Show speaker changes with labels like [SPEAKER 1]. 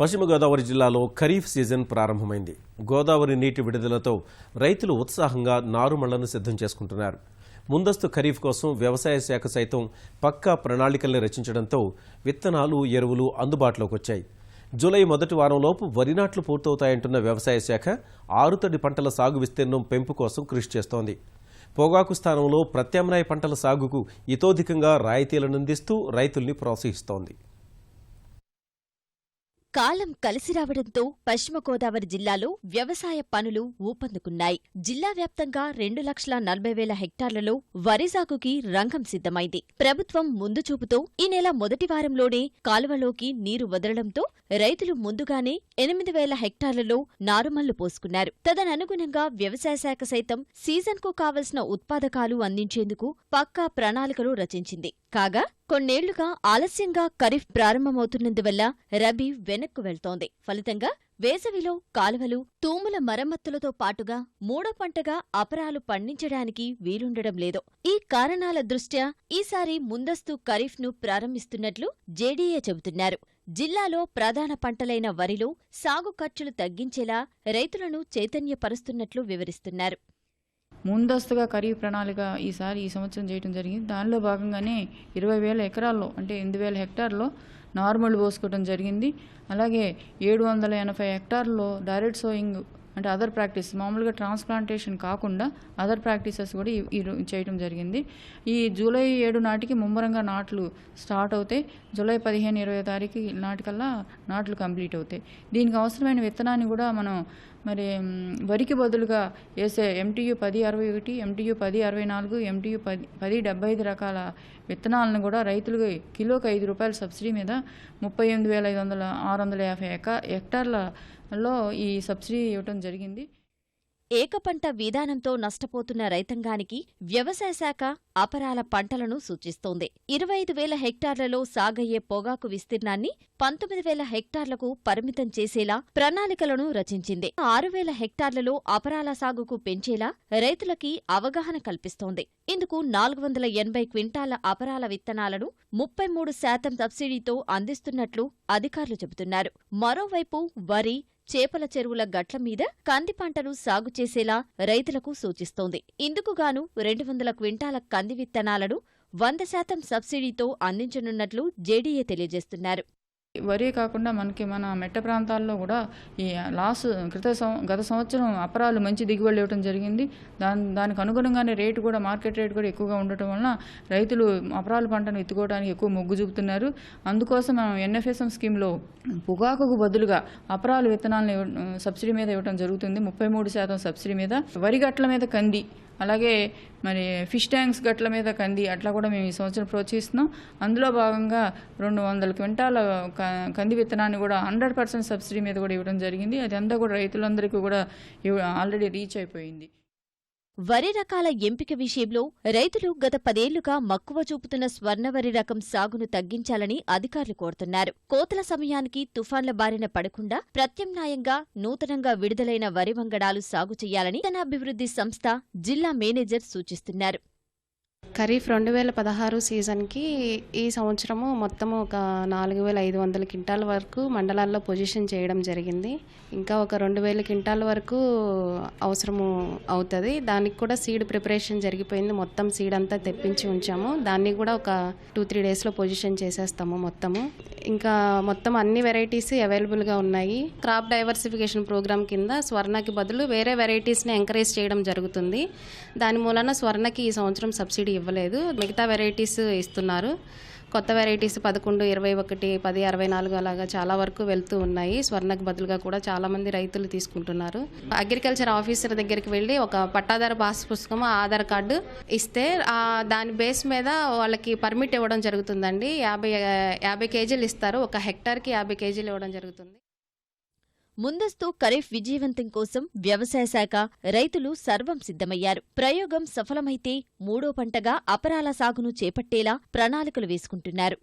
[SPEAKER 1] పశ్చిమ గోదావరి జిల్లాలో ఖరీఫ్ సీజన్ ప్రారంభమైంది. గోదావరి నీటి విడుదలతో రైతులు ఉత్సాహంగా నారుమళ్ళను సిద్ధం చేసుకుంటున్నారు. ముందస్తు ఖరీఫ్ కోసం వ్యవసాయ శాఖ సైతం పక్కా ప్రణాళికల్ని రచించడంతో విత్తనాలు ఎరువులు అందుబాటులోకి వచ్చాయి. జూలై మొదటి వారంలోపు వరి నాట్లు పూర్తవుతాయంటున్న వ్యవసాయ శాఖ ఆరుతడి పంటల సాగు విస్తీర్ణం పెంపు కోసం కృషి చేస్తోంది. పొగాకు స్థానంలో ప్రత్యామ్నాయ పంటల సాగుకు ఇతోధికంగా రాయితీలను అందిస్తూ రైతుల్ని ప్రోత్సహిస్తోంది.
[SPEAKER 2] కాలం కలిసి రావడంతో పశ్చిమ గోదావరి జిల్లాలో వ్యవసాయ పనులు ఊపందుకున్నాయి. జిల్లా వ్యాప్తంగా రెండు లక్షల నలభై వేల హెక్టార్లలో వరి సాగుకి రంగం సిద్ధమైంది. ప్రభుత్వం ముందు చూపుతో ఈ నెల మొదటి వారంలోనే కాలువలోకి నీరు వదలడంతో రైతులు ముందుగానే ఎనిమిది వేల హెక్టార్లలో నారుమళ్ళు పోసుకున్నారు. తదననుగుణంగా వ్యవసాయ శాఖ సైతం సీజన్కు కావలసిన ఉత్పాదకాలు అందించేందుకు పక్కా ప్రణాళికలు రచించింది. కాగా కొన్నేళ్ళుగా ఆలస్యంగా ఖరీఫ్ ప్రారంభమవుతున్నందువల్ల రబీ వెనక్కు వెళ్తోంది. ఫలితంగా వేసవిలో కాలువలు తూముల మరమ్మతులతో పాటుగా మూడో పంటగా అపరాలు పండించడానికి వీలుండడం లేదు. ఈ కారణాల దృష్ట్యా ఈసారి ముందస్తు ఖరీఫ్ను ప్రారంభిస్తున్నట్లు జేడీఏ చెబుతున్నారు. జిల్లాలో ప్రధాన పంటలైన వరిలో సాగు ఖర్చులు తగ్గించేలా రైతులను చైతన్యపరుస్తున్నట్లు వివరిస్తున్నారు.
[SPEAKER 3] ముందస్తుగా ఖరీఫ్ ప్రణాళిక ఈసారి ఈ సంవత్సరం చేయడం జరిగింది. దానిలో భాగంగానే ఇరవై వేల ఎకరాల్లో అంటే ఎనిమిది వేల హెక్టార్లో నార్మల్ పోసుకోవడం జరిగింది. అలాగే ఏడు వందల ఎనభై హెక్టార్లో డైరెక్ట్ సోయింగ్ అంటే అదర్ ప్రాక్టీస్ మామూలుగా ట్రాన్స్ప్లాంటేషన్ కాకుండా అదర్ ప్రాక్టీసెస్ కూడా ఈ- చేయడం జరిగింది. ఈ జూలై ఏడు నాటికి ముమ్మరంగా నాట్లు స్టార్ట్ అవుతాయి. జూలై పదిహేను ఇరవై తారీఖు నాటికల్లా నాట్లు కంప్లీట్ అవుతాయి. దీనికి అవసరమైన విత్తనాన్ని కూడా మనం మరి వరికి బదులుగా వేసే ఎంటీయు పది అరవై ఒకటి ఎంటీయు పది అరవై నాలుగు ఎంటీయు పది పది డెబ్బై ఐదు రకాల విత్తనాలను కూడా రైతులకు కిలోకి ఐదు రూపాయల సబ్సిడీ మీద ముప్పై ఎనిమిది వేల ఐదు వందల ఆరు వందల యాభై ఎకా లో ఈ సబ్సిడీ ఇవ్వటం జరిగింది.
[SPEAKER 2] ఏకపంట విధానంతో నష్టపోతున్న రైతాంగానికి వ్యవసాయ శాఖ అపరాల పంటలను సూచిస్తోంది. ఇరవై ఐదు వేల హెక్టార్లలో సాగయ్యే పొగాకు విస్తీర్ణాన్ని పంతొమ్మిది వేల హెక్టార్లకు పరిమితం చేసేలా ప్రణాళికలను రచించింది. ఆరు వేల హెక్టార్లలో అపరాల సాగుకు పెంచేలా రైతులకి అవగాహన కల్పిస్తోంది. ఇందుకు నాలుగు వందల ఎనభై క్వింటాల అపరాల విత్తనాలను ముప్పై మూడు శాతం సబ్సిడీతో అందిస్తున్నట్లు అధికారులు చెబుతున్నారు. మరోవైపు వరి చేపల చెరువుల గట్ల మీద కంది పంటను సాగు చేసేలా రైతులకు సూచిస్తోంది. ఇందుకుగాను రెండు వందల క్వింటాల కంది కంది విత్తనాలను వంద శాతం సబ్సిడీతో అందించనున్నట్లు జేడీఏ తెలియజేస్తున్నారు.
[SPEAKER 3] వరే కాకుండా మనకి మన మెట్ట ప్రాంతాల్లో కూడా ఈ లాస్ క్రిత సం- గత సంవత్సరం అపరాలు మంచి దిగుబడి ఇవ్వడం జరిగింది. దాని దానికి అనుగుణంగానే రేటు కూడా మార్కెట్ రేట్ కూడా ఎక్కువగా ఉండటం వలన రైతులు అపరాల పంటను ఎత్తుకోవడానికి ఎక్కువ మొగ్గు చూపుతున్నారు. అందుకోసం మనం ఎన్ఎఫ్ఎస్ఎం స్కీమ్లో పొగాకుకు బదులుగా అపరాలు విత్తనాలను ఇవ్వ- సబ్సిడీ మీద ఇవ్వడం జరుగుతుంది. ముప్పై మూడు శాతం సబ్సిడీ మీద వరి గట్ల మీద కంది అలాగే మరి ఫిష్ ట్యాంక్స్ గట్ల మీద కంది అట్లా కూడా మేము ఈ సంవత్సరం ప్రోత్సహిస్తున్నాం. అందులో భాగంగా రెండు వందల క్వింటాల క- కంది విత్తనాన్ని కూడా హండ్రెడ్ పర్సెంట్ సబ్సిడీ మీద కూడా ఇవ్వడం జరిగింది. అది అంతా కూడా రైతులందరికీ కూడా ఆల్రెడీ రీచ్ అయిపోయింది.
[SPEAKER 2] వరి రకాల ఎంపిక విషయంలో రైతులు గత పదేళ్ళుగా మక్కువ చూపుతున్న స్వర్ణవరి రకం సాగును తగ్గించాలని అధికారులు కోరుతున్నారు. కోతల సమయానికి తుఫాన్ల బారిన పడకుండా ప్రత్యామ్నాయంగా నూతనంగా విడుదలైన వరి వంగడాలు సాగు చేయాలని అభివృద్ధి సంస్థ జిల్లా మేనేజర్ సూచిస్తున్నారు.
[SPEAKER 4] ఖరీఫ్ రెండు వేల పదహారు సీజన్కి ఈ సంవత్సరము మొత్తము ఒక నాలుగు వేల ఐదు వందల క్వింటాల వరకు మండలాల్లో పొజిషన్ చేయడం జరిగింది. ఇంకా ఒక రెండు వేల క్వింటాల వరకు అవసరము అవుతుంది. దానికి కూడా సీడ్ ప్రిపరేషన్ జరిగిపోయింది. మొత్తం సీడ్ అంతా తెప్పించి ఉంచాము. దాన్ని కూడా ఒక టూ త్రీ డేస్లో పొజిషన్ చేసేస్తాము మొత్తము. ఇంకా మొత్తం అన్ని వెరైటీస్ అవైలబుల్గా ఉన్నాయి. క్రాప్ డైవర్సిఫికేషన్ ప్రోగ్రామ్ కింద స్వర్ణకి బదులు వేరే వెరైటీస్ని ఎంకరేజ్ చేయడం జరుగుతుంది. దాని మూలన స్వర్ణకి ఈ సంవత్సరం సబ్సిడీ ఇవ్వలేదు. మిగతా వెరైటీస్ ఇస్తున్నారు. కొత్త వెరైటీస్ పదకొండు ఇరవై ఒకటి పది అరవై నాలుగు అలాగా చాలా వరకు వెళ్తూ ఉన్నాయి. స్వర్ణకు బదులుగా కూడా చాలా మంది రైతులు తీసుకుంటున్నారు. అగ్రికల్చర్ ఆఫీసర్ దగ్గరికి వెళ్ళి ఒక పట్టాదార పాస్ పుస్తకం ఆధార్ కార్డు ఇస్తే దాని బేస్ మీద వాళ్ళకి పర్మిట్ ఇవ్వడం జరుగుతుందండి. యాభై యాభై కేజీలు ఇస్తారు. ఒక హెక్టార్కి యాభై కేజీలు ఇవ్వడం జరుగుతుంది.
[SPEAKER 2] ముందస్తు ఖరీఫ్ విజయవంతం కోసం వ్యవసాయ శాఖ రైతులు సర్వం సిద్ధమయ్యారు. ప్రయోగం సఫలమైతే మూడో పంటగా అపరాల సాగును చేపట్టేలా ప్రణాళికలు వేసుకుంటున్నారు.